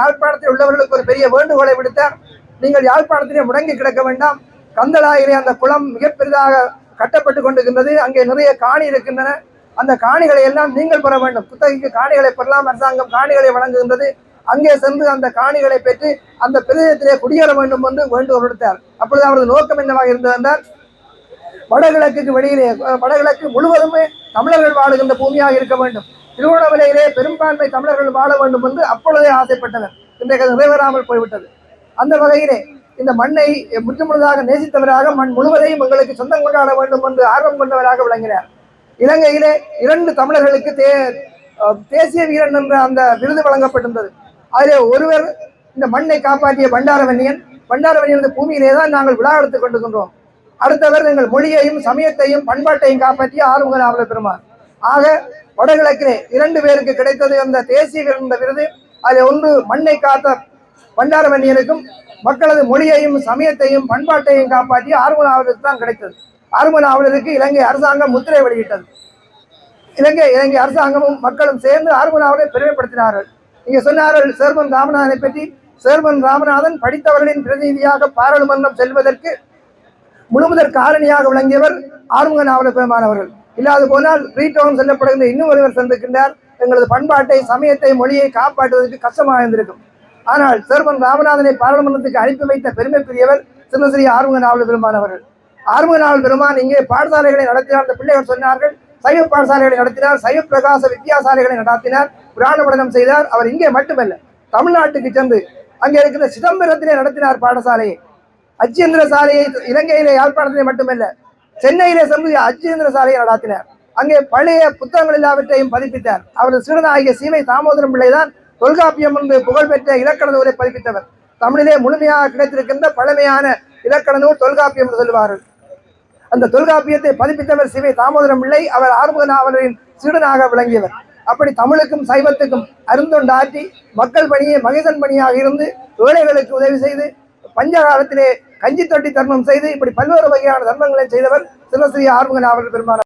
யாழ்ப்பாணத்தில் உள்ளவர்களுக்கு ஒரு பெரிய வேண்டுகோளை விடுத்தார் நீங்கள் யாழ்ப்பாணத்திலே முடங்கி கிடக்க வேண்டாம். கந்தளாயிலே அந்த குளம் மிக பெரிதாக கட்டப்பட்டு கொண்டிருக்கின்றது. அங்கே நிறைய காணி இருக்கின்றன. அந்த காணிகளை எல்லாம் நீங்கள் பெற வேண்டும். குத்தகைக்கு காணிகளை பெறலாம். அரசாங்கம் காணிகளை வழங்குகின்றது. அங்கே சென்று அந்த காணிகளை பெற்று அந்த பிரதேசத்திலே குடியேற வேண்டும் என்று வேண்டுகோள் விடுத்தார். அப்பொழுது அவரது நோக்கம் என்னவாக இருந்தது என்றால் வடகிழக்குக்கு வெளியிலே வடகிழக்கு முழுவதுமே தமிழர்கள் வாழுகின்ற பூமியாக இருக்க வேண்டும். திருவண்ணாமலையிலே பெரும்பான்மை தமிழர்கள் வாழ வேண்டும் என்று அப்பொழுதே ஆசைப்பட்டனர். இன்றைக்கு அது நிறைவேறாமல் போய்விட்டது. அந்த வகையிலே இந்த மண்ணை முற்று முழுதாக நேசித்தவராக மண் முழுவதையும் எங்களுக்கு சொந்தம் கொண்டாட வேண்டும் என்று ஆர்வம் கொண்டவராக விளங்கினார். இலங்கையிலே இரண்டு தமிழர்களுக்கு தே தேசிய வீரன் என்ற அந்த விருது வழங்கப்பட்டிருந்தது. அதிலே ஒருவர் இந்த மண்ணை காப்பாற்றிய பண்டாரவன்னியன். பண்டாரவன்னியன் இந்த பூமியிலே தான் நாங்கள் விழா எடுத்துக் கொண்டிருக்கின்றோம். அடுத்தவர் எங்கள் மொழியையும் சமயத்தையும் பண்பாட்டையும் காப்பாற்றிய ஆறுமுக நாவலர் பெருமாள் ஆக வடகிழக்கிலே இரண்டு பேருக்கு கிடைத்தது அந்த தேசிய விருந்த விருது. அதில் ஒன்று மண்ணை காத்த பண்டாரவன்னியனுக்கும் மக்களது மொழியையும் சமயத்தையும் பண்பாட்டையும் காப்பாற்றி ஆறுமுக தான் கிடைத்தது. ஆறுமுக இலங்கை அரசாங்கம் முத்திரை வெளியிட்டது இலங்கை இலங்கை அரசாங்கமும் மக்களும் சேர்ந்து ஆறுமுக பெருமைப்படுத்தினார்கள். இங்கே சொன்னார்கள் சேர்மன் ராமநாதனை பற்றி சேர்மன் ராமநாதன் படித்தவர்களின் பிரதிநிதியாக பாராளுமன்றம் செல்வதற்கு முழுமுதற் காரணியாக விளங்கியவர் ஆறுமுக நாவல பெருமானவர்கள். இல்லாது போனால் ரீட்டோன் செல்லப்படுகின்ற இன்னும் ஒருவர் சென்றிருக்கின்றார். எங்களது பண்பாட்டை சமயத்தை மொழியை காப்பாற்றுவதற்கு கஷ்டமாக இருந்திருக்கும். ஆனால் சேர்மன் ராமநாதனை பாராளுமன்றத்துக்கு அனுப்பி வைத்த பெருமைக்குரியவர் சின்னஸ்ரீ ஆறுமுக நாவல் பெருமான் அவர்கள். ஆறுமுக நாவல் பெருமான் இங்கே பாடசாலைகளை நடத்தினார் அந்த பிள்ளைகள் சொன்னார்கள். சைவ பாடசாலைகளை நடத்தினார் சைவ பிரகாச வித்தியாசாலைகளை நடத்தினார் புராண படனம் செய்தார். அவர் இங்கே மட்டுமல்ல தமிழ்நாட்டுக்கு சென்று அங்கே இருக்கிற சிதம்பரத்திலே நடத்தினார் பாடசாலையை. அச்சியந்திர சாலையை இலங்கையிலே யாழ்ப்பாணத்திலே மட்டுமல்ல சென்னையிலே சென்று அஜேந்திர சாலையை நடாத்தினார். அங்கே பழைய புத்தகங்கள் எல்லாவற்றையும் பதிப்பித்தார். அவரது சிறுநாயகிய சீமை தாமோதரம் பிள்ளைதான் தொல்காப்பியம் என்று புகழ்பெற்ற இலக்கண நூலை பதிப்பித்தவர். தமிழிலே முழுமையாக கிடைத்திருக்கின்ற பழமையான இலக்கண நூல் தொல்காப்பியம் என்று சொல்லுவார்கள். அந்த தொல்காப்பியத்தை பதிப்பித்தவர் சிவை தாமோதரம் பிள்ளை. அவர் ஆறுமுக நாவலரின் சீடனாக விளங்கியவர். அப்படி தமிழுக்கும் சைவத்துக்கும் அருந்தொண்டாற்றி மக்கள் பணியை மகிதன் பணியாக இருந்து ஏழைகளுக்கு உதவி செய்து பஞ்ச காலத்திலே கஞ்சி தொட்டி தர்மம் செய்து இப்படி பல்வேறு வகையான தர்மங்களை செய்தவர் சிவஸ்ரீ ஆறுமுக அவர்கள் பெருமாள்